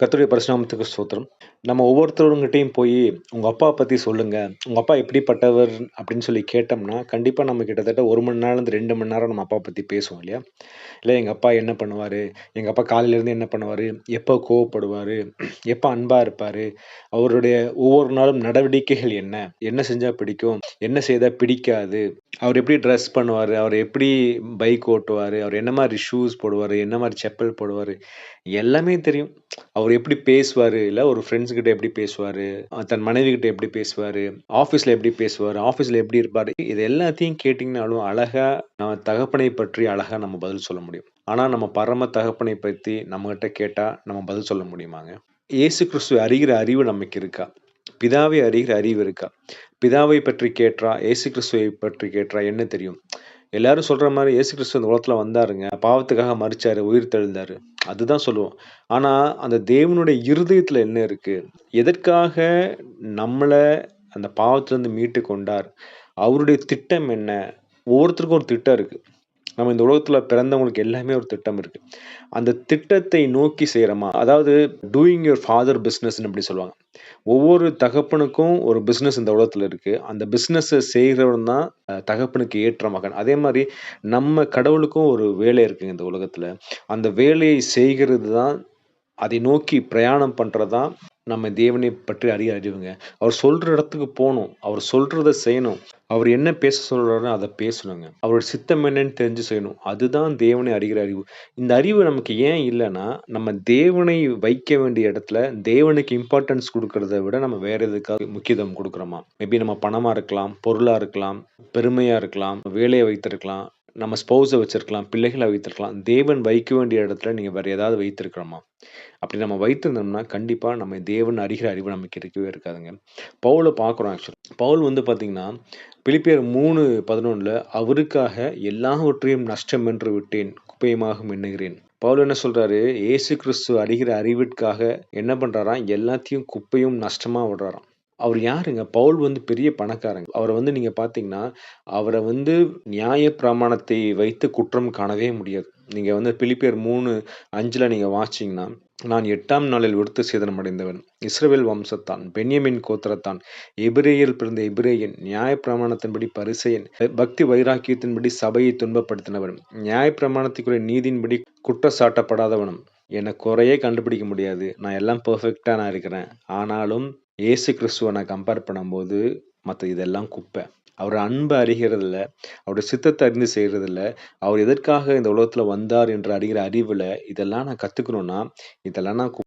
கத்துடைய பரிசுநாமத்துக்கு ஸ்தோத்திரம். நம்ம ஒவ்வொருத்தவங்ககிட்டயும் போய் உங்கள் அப்பாவை பற்றி சொல்லுங்கள் உங்கள் அப்பா எப்படிப்பட்டவர்?" அப்படின்னு சொல்லி கேட்டோம்னா, கண்டிப்பாக நம்ம கிட்டத்தட்ட ஒரு மணி நேரம்லேருந்து ரெண்டு மணி நேரம் நம்ம அப்பா பற்றி பேசுவோம் இல்லையா? இல்லை எங்கள் அப்பா என்ன பண்ணுவார் எங்கள் அப்பா காலையிலேருந்து என்ன பண்ணுவார் எப்போ கோவப்படுவார் எப்போ அன்பாக இருப்பார் அவருடைய ஒவ்வொரு நாளும் நடவடிக்கைகள் என்ன? என்ன செஞ்சால் பிடிக்கும்? என்ன செய்தால் பிடிக்காது? அவர் எப்படி ட்ரெஸ் பண்ணுவார் அவர் எப்படி பைக் ஓட்டுவார் அவர் என்ன மாதிரி ஷூஸ் போடுவார் என்ன மாதிரி செப்பல் போடுவார் எல்லாமே தெரியும். அவர் எப்படி பேசுவார் இல்லை ஒரு ஃப்ரெண்ட்ஸ் கிட்ட எப்படி பேசுவார் தன் மனைவி கிட்ட எப்படி பேசுவார் ஆஃபீஸில் எப்படி பேசுவார் ஆஃபீஸில் எப்படி இருப்பார் இது எல்லாத்தையும் கேட்டிங்கனாலும் அழகாக நம்ம தகப்பனை பற்றி அழகாக நம்ம பதில் சொல்ல முடியும். ஆனால் நம்ம பரம தகப்பனை பற்றி நம்மகிட்ட கேட்டால் நம்ம பதில் சொல்ல முடியுமாங்க? இயேசு கிறிஸ்துவை அறிகிற அறிவு நமக்கு இருக்கா? பிதாவை அறிகிற அறிவு இருக்கா? பிதாவை பற்றி கேட்டா, ஏசு கிறிஸ்துவை பற்றி கேட்டா என்ன தெரியும்? எல்லாரும் சொல்கிற மாதிரி ஏசு கிறிஸ்து இந்த உலகத்தில் வந்தாருங்க. பாவத்துக்காக மறிச்சார் உயிர் தெழுந்தார் அதுதான் சொல்லுவோம். ஆனால் அந்த தேவனுடைய இருதயத்தில் என்ன இருக்குது எதற்காக நம்மளை அந்த பாவத்திலேருந்து மீட்டு கொண்டார்? அவருடைய திட்டம் என்ன? ஒவ்வொருத்தருக்கும் ஒரு திட்டம் இருக்குது நம்ம இந்த உலகத்தில் பிறந்தவங்களுக்கு எல்லாமே ஒரு திட்டம் இருக்குது அந்த திட்டத்தை நோக்கி செய்கிறோமா அதாவது டூயிங் யுவர் ஃபாதர் பிஸ்னஸ்ன்னு அப்படி சொல்லுவாங்க. ஒவ்வொரு தகப்பனுக்கும் ஒரு பிஸ்னஸ் இந்த உலகத்தில் இருக்குது அந்த பிஸ்னஸை செய்கிறவன் தான் தகப்பனுக்கு ஏற்ற மகன். அதே மாதிரி நம்ம கடவுளுக்கும் ஒரு வேலை இருக்குங்க இந்த உலகத்தில் அந்த வேலையை செய்கிறது தான் அதை நோக்கி பிரயாணம் பண்ணுறது தான் நம்ம தேவனை பற்றி அறிய அறிவுங்க. அவர் சொல்கிற இடத்துக்கு போகணும் அவர் சொல்கிறத செய்யணும். அவர் என்ன பேச சொல்கிறாருன்னு அதை பேசணுங்க. அவரோட சித்தம் என்னன்னு தெரிஞ்சு செய்யணும். அதுதான் தேவனை அறிகிற அறிவு. இந்த அறிவு நமக்கு ஏன் இல்லைன்னா நம்ம தேவனை வைக்க வேண்டிய இடத்துல தேவனுக்கு இம்பார்ட்டன்ஸ் கொடுக்கறத விட நம்ம வேற எதுக்காக முக்கியத்துவம் கொடுக்குறோமா மேபி நம்ம பணமாக இருக்கலாம், பொருளாக இருக்கலாம், பெருமையாக இருக்கலாம், வேலையை வைத்திருக்கலாம், நம்ம ஸ்பௌஸை வச்சிருக்கலாம், பிள்ளைகளை வைத்திருக்கலாம். தேவன் வைக்க வேண்டிய இடத்துல நீங்கள் வேறு ஏதாவது வைத்திருக்கிறோமா? அப்படி நம்ம வைத்திருந்தோம்னா, கண்டிப்பாக நம்ம தேவன் அறிகிற அறிவு நமக்கு கிடைக்கவே இருக்காதுங்க. பவுலை பார்க்குறோம் ஆக்சுவலி பவுல் வந்து பார்த்திங்கன்னா பிலிப்பியர் 3:11ல அவருக்காக எல்லாவற்றையும் நஷ்டம் என்று விட்டேன், குப்பையுமாக எண்ணுகிறேன். பவுல் என்ன சொல்கிறாரு இயேசு கிறிஸ்து அறிகிற அறிவிற்காக என்ன பண்ணுறாராம் எல்லாத்தையும் குப்பையும் நஷ்டமாக விடுறாராம். அவர் யாருங்க? பவுல் வந்து பெரிய பணக்காரங்க. அவர வந்து நீங்க பார்த்தீங்கன்னா, அவர வந்து நியாய பிரமாணத்தை வைத்து குற்றம் காணவே முடியாது. நீங்க வந்து பிலிப்பியர் 3:5ல நீங்க வாசிச்சீங்கன்னா, "நான் எட்டாம் நாளில் விருத்த சேதனம் அடைந்தவன். இஸ்ரவேல் வம்சத்தான், பென்யமீன் கோத்திரத்தான், எபிரெயரில் பிறந்த எபிரெயன், நியாயப்பிரமாணத்தின்படி பரிசேயன், பக்தி வைராக்கியத்தின்படி சபையை துன்பப்படுத்தினவன், நியாயப்பிரமாணத்துக்குரிய நீதியின்படி குற்றச்சாட்டப்படாதவனும்." எனக்கு குறையே கண்டுபிடிக்க முடியாது. நான் எல்லாம் பெர்ஃபெக்ட்டா நான் இருக்கிறேன். ஆனாலும் இயேசு கிறிஸ்துவ நான் கம்பேர் பண்ணும்போது, மற்ற இதெல்லாம் குப்பை. அவர் அன்பை அறிகிறதில்ல. அவருடைய சித்தத்தை அறிந்து செய்கிறதில்ல அவர் எதற்காக இந்த உலகத்தில் வந்தார் என்று அறிகிற அறிவில் இதெல்லாம் நான் கற்றுக்கணுன்னா இதெல்லாம் நான்